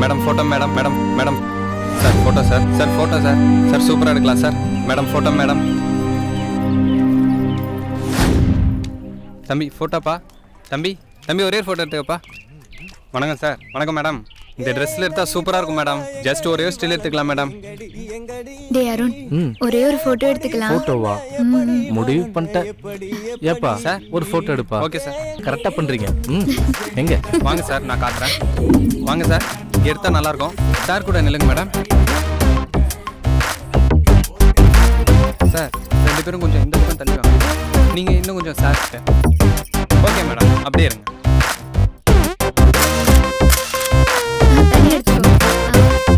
Madam photo madam madam madam sir photo sir sir photo sir sir சூப்பராக எடுக்கலாம் sir madam photo madam தம்பி ஃபோட்டோப்பா தம்பி தம்பி ஒரே ஃபோட்டோ எடுத்துக்கப்பா. வணக்கம் சார் வணக்கம் மேடம் இந்த ட்ரெஸ்ஸில் எடுத்தால் சூப்பராக இருக்கும் மேடம் ஜஸ்ட் ஒரே ஸ்டில் எடுத்துக்கலாம் மேடம் டே அருண். ம். ஒரே ஒரு போட்டோ எடுத்துக்கலாம். போட்டோவா முடிவு பண்ணிட்டேன். ஏப்பா சார். ஒரு போட்டோ எடுப்பா. ஓகே சார் கரெக்டா பண்றீங்க. ம். எங்க? வாங்க சார் நான் காட்டுறேன். வாங்க சார் எடுத்தால் நல்லாயிருக்கும். சார் கூட நில்லுங்க மேடம். சார் ரெண்டு பேரும் கொஞ்சம் இந்த பக்கம் தள்ளி வாங்க நீங்கள் இன்னும் கொஞ்சம் சார் ஓகே மேடம். அப்படியே இருங்க.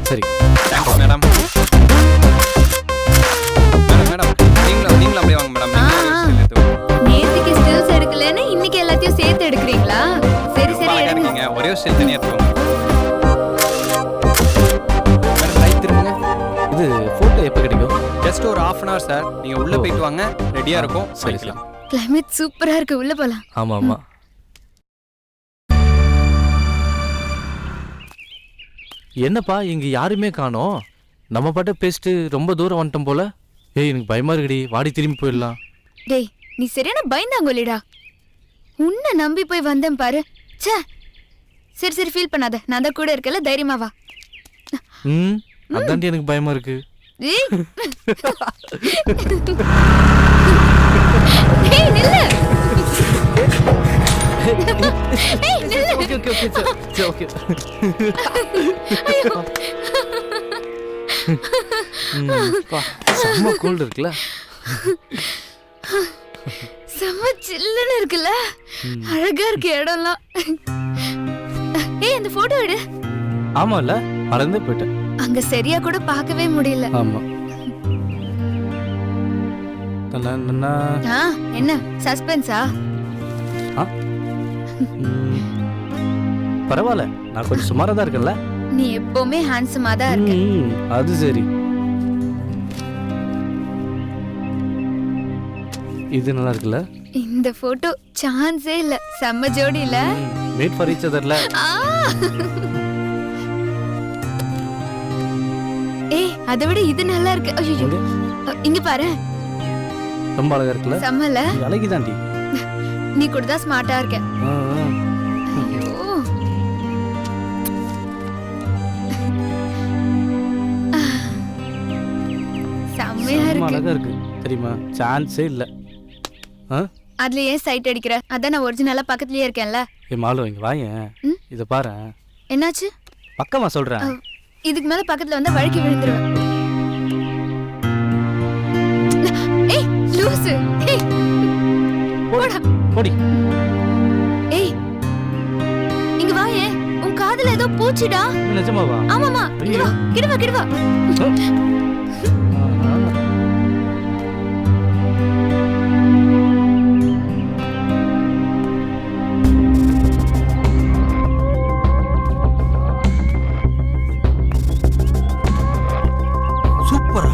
சரி. Thanks madam. மேடம் மேடம் நீங்களும் நீங்களும் அப்படியே வாங்க மேடம். நேத்துக்கு ஸ்டில்ஸ் எடுக்கலன்னு இன்னைக்கு எல்லாத்தையும் சேர்த்து எடுக்கிறீங்களா? சரி சரி எடுங்க. ஒரு ஸ்டில் தனியாக எடுத்துக்கோங்க. ஜஸ்ட் ஒரு half அன் hour சார் நீங்கள் உள்ளே போயிட்டு வாங்க. ரெடியாக இருக்கும். சரி சரி. வாங்கிக்கலாம் கிளைமேட் சூப்பரா இருக்கு. உள்ள போலாம். ஆமா ஆமா என்னப்பா இங்க யாருமே காணோம். நம்ம பாட்ட பேசிட்டு ரொம்ப தூரம் வந்துட்டோம் போல. ஏய் எனக்கு பயமா இருக்குடி. வாடி திரும்பி போயிடலாம். டேய் நீ சரியான பயந்தாங்கொல்லிடா உன்னை நம்பி போய் வந்தேன் பாரு. ச்சே. சரி சரி ஃபீல் பண்ணாத. நான் தான் கூட இருக்கல தைரியமா வா. ம்? அதாண்டி எனக்கு பயமா இருக்கு. செம்ம கோல்டு இருக்குல்ல. செம்ம சில்லுன்னு இருக்குல்ல. அழகா இருக்கு இடம்லாம். ஏய் அந்த போட்டோ எடு. ஆமால மறந்தே போயிட்டேன். அங்க சரியா கூட பார்க்கவே முடியல. ஆமா. என்ன? சஸ்பென்ஸா? பரவாயில்ல. நான் கொஞ்சம் சுமாரா தான் இருக்கேன்ல. நீ எப்பவுமே ஹேண்ட்ஸமா தான் இருக்க. அது சரி. இது நல்லா இருக்குல்ல? இந்த போட்டோ சான்ஸே இல்ல. செம்ம ஜோடி இல்ல மேட் ஃபார் ஈச் அதர்ல அதை விட இது நல்லா இருக்கு ஐயோ இங்க பாரு. ரொம்ப அழகா இருக்குல்ல? செம்மல. நீ அழகிதாண்டி. நீ கூட தான் ஸ்மார்ட்டா இருக்க. செம்மையா செம்ம இருக்கு. அழகா இருக்கு. தெரியுமா? சான்ஸே இல்ல. அதுல ஏன் சைட் அடிக்கிற? அதான் நான் ஒரிஜினலா பக்கத்துலயே இருக்கேன்ல. ஏ மாலு இங்க ம்? இத பாரு என்னாச்சு? பக்கமா சொல்றேன். இதுக்கு மேல பக்கத்துல வந்தா வழுக்கி விழுந்துருவேன். போடி. ஏய் இங்க வா ஏ உன் காதுல ஏதோ பூச்சிடா. நிஜமாவா? ஆமாமா இங்க வா கிடவா கிடவா சூப்பரா.